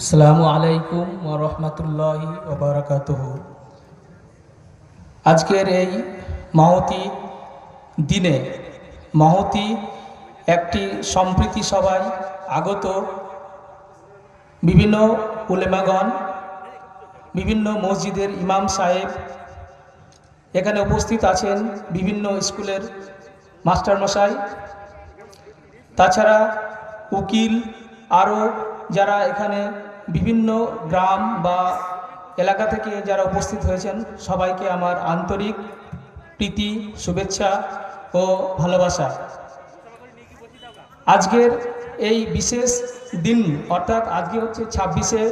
আসসালামু আলাইকুম রহমতুল্লাহি ওবরাকাতুহ আজকের এই মহতি দিনে মহতি একটি সম্প্রীতি সভায় আগত বিভিন্ন উলেমাগণ, বিভিন্ন মসজিদের ইমাম সাহেব, এখানে উপস্থিত আছেন বিভিন্ন স্কুলের মাস্টারমশাই, তাছাড়া উকিল আরও যারা এখানে বিভিন্ন গ্রাম বা এলাকা থেকে যারা উপস্থিত হয়েছেন, সবাইকে আমার আন্তরিক প্রীতি, শুভেচ্ছা ও ভালোবাসা। আজকের এই বিশেষ দিন, অর্থাৎ আজকে হচ্ছে ছাব্বিশে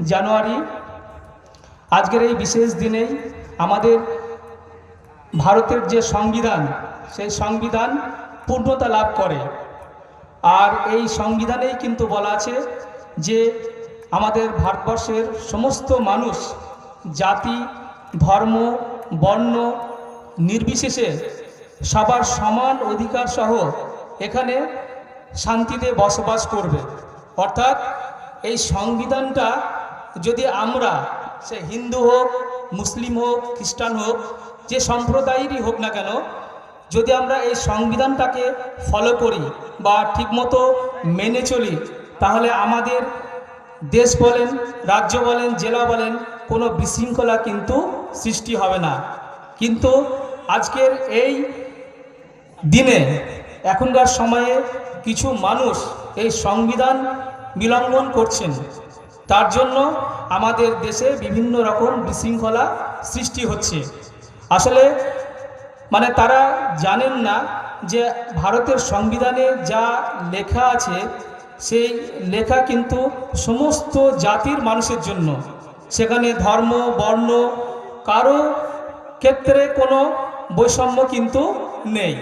জানুয়ারি, আজকের এই বিশেষ দিনেই আমাদের ভারতের যে সংবিধান, সেই সংবিধান পূর্ণতা লাভ করে। আর এই সংবিধানেই কিন্তু বলা আছে যে আমাদের ভারতবর্ষের সমস্ত মানুষ, জাতি, ধর্ম, বর্ণ, নির্বিশেষে সবার সমান অধিকার সহ এখানে শান্তিতে বসবাস করবে। অর্থাৎ এই সংবিধানটা যদি আমরা, সে হিন্দু হোক, মুসলিম হোক, খ্রিস্টান হোক, যে সম্প্রদায়েরই হোক না কেন যদি আমরা এই সংবিধানটাকে ফলো করি বা ঠিকমতো মেনে চলি, তাহলে আমাদের দেশ বলেন, রাজ্য বলেন, জেলা বলেন, কোনো বিশৃঙ্খলা কিন্তু সৃষ্টি হবে না। কিন্তু আজকের এই দিনে, এখনকার সময়ে কিছু মানুষ এই সংবিধান বিলঙ্ঘন করছেন। তার জন্য আমাদের দেশে বিভিন্ন রকম বিশৃঙ্খলা সৃষ্টি হচ্ছে। আসলে মানে তারা জানেন না যে ভারতের সংবিধানে যা লেখা আছে, সেই লেখা কিন্তু সমস্ত জাতির মানুষের জন্য। সেখানে ধর্ম, বর্ণ, কারও ক্ষেত্রে কোনো বৈষম্য কিন্তু নেই।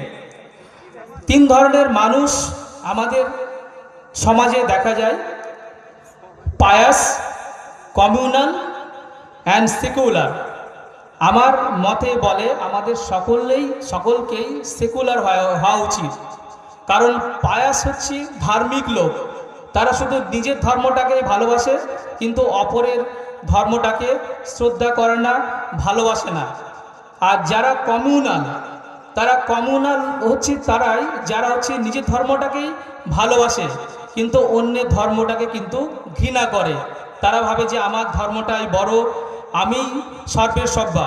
তিন ধরনের মানুষ আমাদের সমাজে দেখা যায়। Pious, communal, and secular. আমার মতে বলে আমাদের সকলেই, সকলকেই সেকুলার হওয়া উচিত। কারণ পায়াস হচ্ছে ধার্মিক লোক। তারা শুধু নিজের ধর্মটাকেই ভালোবাসে, কিন্তু অপরের ধর্মটাকে শ্রদ্ধা করে না, ভালোবাসে না। আর যারা কমিউনাল তারা কমিউনাল হচ্ছে তারাই, যারা হচ্ছে নিজের ধর্মটাকেই ভালোবাসে, কিন্তু অন্যের ধর্মটাকে কিন্তু ঘৃণা করে। তারা ভাবে যে আমার ধর্মটাই বড় আমি সর্বের সব্বা।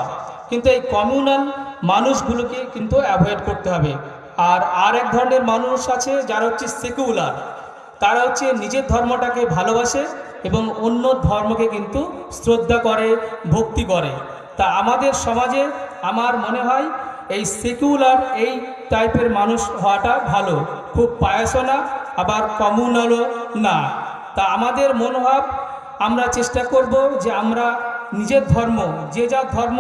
কিন্তু এই কমিউনাল মানুষগুলোকে কিন্তু অ্যাভয়েড করতে হবে। আর আর এক ধরনের মানুষ আছে যারা হচ্ছে সেকুলার তারা হচ্ছে নিজের ধর্মটাকে ভালোবাসে এবং অন্য ধর্মকে কিন্তু শ্রদ্ধা করে, ভক্তি করে। তা আমাদের সমাজে আমার মনে হয় এই সেকুলার এই টাইপের মানুষ হওয়াটা ভালো। খুব পায়াসও না আবার কমিউনালও না। তা আমাদের মনোভাব আমরা চেষ্টা করব যে আমরা নিজের ধর্ম, যে যার ধর্ম,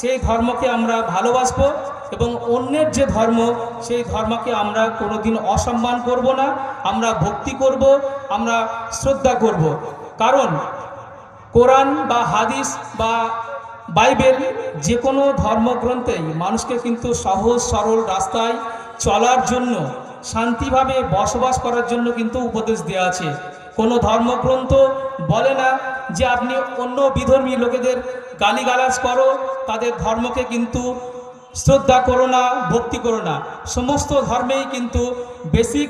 সেই ধর্মকে আমরা ভালোবাসব এবং অন্যের যে ধর্ম, সেই ধর্মকে আমরা কোনোদিন অসম্মান করব না, আমরা ভক্তি করব, আমরা শ্রদ্ধা করব। কারণ কোরআন বা হাদিস বা বাইবেল যে কোনো ধর্মগ্রন্থেই মানুষকে কিন্তু সহজ, সরল রাস্তায় চলার জন্য, শান্তিভাবে বসবাস করার জন্য কিন্তু উপদেশ দেওয়া আছে। কোনো ধর্মগ্রন্থ বলে না যে আপনি অন্য বিধর্মী লোকেদের গালিগালাজ করো, তাদের ধর্মকে কিন্তু শ্রদ্ধা করো না, ভক্তি করো না। সমস্ত ধর্মেই কিন্তু বেসিক